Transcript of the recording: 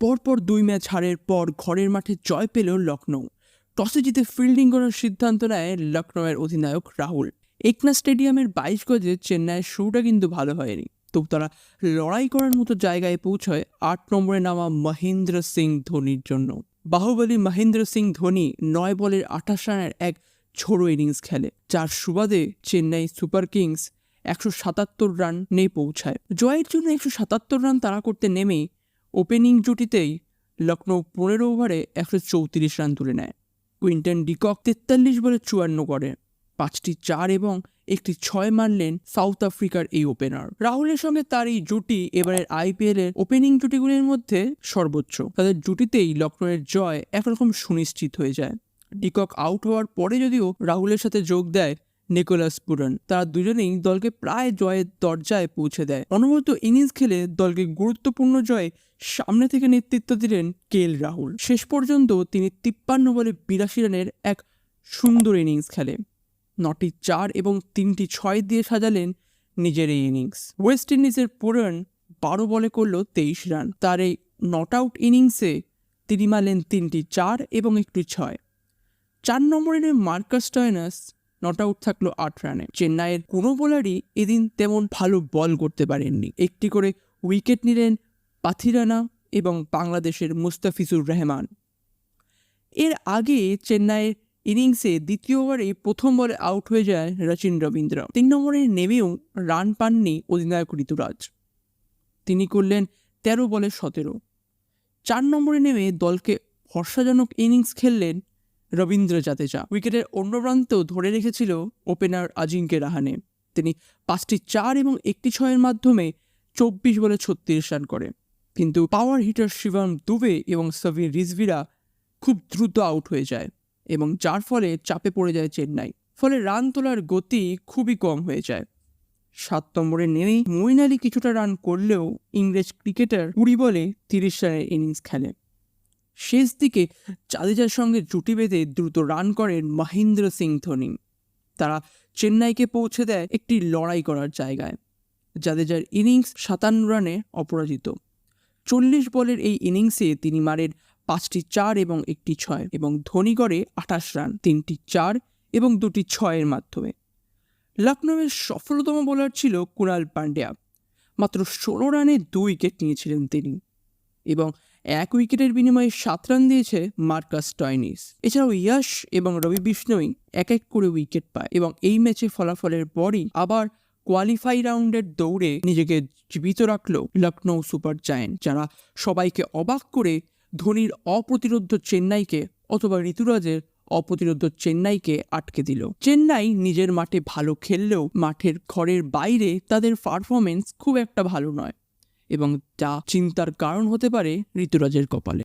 পরপর দুই ম্যাচ হারের পর ঘরের মাঠে জয় পেল লখনৌ টসে জিতে ফিল্ডিং করার সিদ্ধান্ত নেয় লখনৌয়ের অধিনায়ক রাহুল। একনা স্টেডিয়ামের বাইশ গজে চেন্নাইয়ের শুরুটা কিন্তু ভালো হয়নি। তবু তারা লড়াই করার মতো জায়গায় পৌঁছয় আট নম্বরে নামা মহেন্দ্র সিং ধোনির জন্য। বাহুবলী মহেন্দ্র সিং ধোনি নয় বলের আঠাশ রানের এক ছোড়ো ইনিংস খেলে, যার সুবাদে চেন্নাই সুপার কিংস একশো সাতাত্তর রান নিয়ে পৌঁছায়। জয়ের জন্য একশো সাতাত্তর রান তাড়া করতে নেমেই ওপেনিং জুটিতেই লখনৌ পনেরো ওভারে একশো চৌত্রিশ রান তুলে নেয়। কুইন্টন ডিকক তেতাল্লিশ বলে চুয়ান্ন করে, পাঁচটি চার এবং একটি ছয় মারলেন সাউথ আফ্রিকার এই ওপেনার। রাহুলের সঙ্গে তার এই জুটি এবারের আইপিএল এর ওপেনিং জুটিগুলির মধ্যে সর্বোচ্চ। তাদের জুটিতেই লখনৌয়ের জয় একরকম সুনিশ্চিত হয়ে যায়। ডিকক আউট হওয়ার পরে যদিও রাহুলের সাথে যোগ দেয় নিকোলাস পুরন তারা দুজনেই দলকে প্রায় জয়ের দরজায় পৌঁছে দেয়। অনবরত ইনিংস খেলে দলকে গুরুত্বপূর্ণ জয়ে সামনে থেকে নেতৃত্ব দিলেন কেএল রাহুল। শেষ পর্যন্ত তিনি তিপ্পান্ন বলে বিরাশি রানের এক সুন্দর ইনিংস খেলে। নটি চার এবং তিনটি ছয় দিয়ে সাজালেন নিজের এই ইনিংস। ওয়েস্ট ইন্ডিজের পুরন বারো বলে করল তেইশ রান। তার এই নট আউট ইনিংসে তিনি মারলেন তিনটি চার এবং একটি ছয়। চার নম্বরে মার্কাস টয়নাস নট আউট থাকল আট রানে। চেন্নাইয়ের কোনো বোলারই এদিন তেমন ভালো বল করতে পারেননি। একটি করে উইকেট নিলেন পাথিরানা এবং বাংলাদেশের মুস্তাফিজুর রহমান। এর আগে চেন্নাইয়ের ইনিংসে দ্বিতীয় ওভারে প্রথম বলে আউট হয়ে যায় রচিন রবীন্দ্র। তিন নম্বরে নেমেও রান পাননি অধিনায়ক ঋতুরাজ। তিনি করলেন তেরো বলে সতেরো। চার নম্বরে নেমে দলকে ভরসাজনক ইনিংস খেললেন রবীন্দ্র জাদেজা। উইকেটের অন্য প্রান্তেও ধরে রেখেছিল ওপেনার আজিঙ্কে রাহানে। তিনি পাঁচটি চার এবং একটি ছয়ের মাধ্যমে চব্বিশ বলে ছত্রিশ রান করে কিন্তু পাওয়ার হিটার শিবম দুবে এবং সভির রিজভিরা খুব দ্রুত আউট হয়ে যায় এবং যার ফলে চাপে পড়ে যায় চেন্নাই। ফলে রান তোলার গতি খুবই কম হয়ে যায়। সাত নম্বরে নেমেই মইন আলী কিছুটা রান করলেও ইংরেজ ক্রিকেটার কুড়ি বলে তিরিশ রানের ইনিংস খেলে শেষ দিকে জাদেজার সঙ্গে জুটি বেঁধে দ্রুত রান করেন মহেন্দ্র সিং ধোনি। তারা চেন্নাইকে পৌঁছে দেয় একটি লড়াই করার জায়গায়। জাদেজার ইনিংস সাতান্ন রানে অপরাজিত। চল্লিশ বলের এই ইনিংসে তিনি মারেন পাঁচটি চার এবং একটি ছয় এবং ধোনি করে আঠাশ রান, তিনটি চার এবং দুটি ছয়ের মাধ্যমে। লখনৌয়ের সফলতম বোলার ছিল কুণাল পান্ডিয়া। মাত্র ষোলো রানে দুই উইকেট নিয়েছিলেন তিনি। এবং এক উইকেটের বিনিময়ে সাত রান দিয়েছে মার্কাস টয়নিস। এছাড়াও ইয়াশ এবং রবি বিষ্ণুই এক এক করে উইকেট পায় এবং এই ম্যাচে ফলাফলের পরই আবার কোয়ালিফাই রাউন্ডের দৌড়ে নিজেকে জীবিত রাখল লখনৌ সুপার জায়েন্ট, যারা সবাইকে অবাক করে ধোনির অপ্রতিরোধ চেন্নাইকে অথবা ঋতুরাজের অপ্রতিরোধ্য চেন্নাইকে আটকে দিল। চেন্নাই নিজের মাঠে ভালো খেললেও মাঠের ঘরের বাইরে তাদের পারফরমেন্স খুব একটা ভালো নয়। এবং যা চিন্তার কারণ হতে পারে ঋতুরাজের কপালে।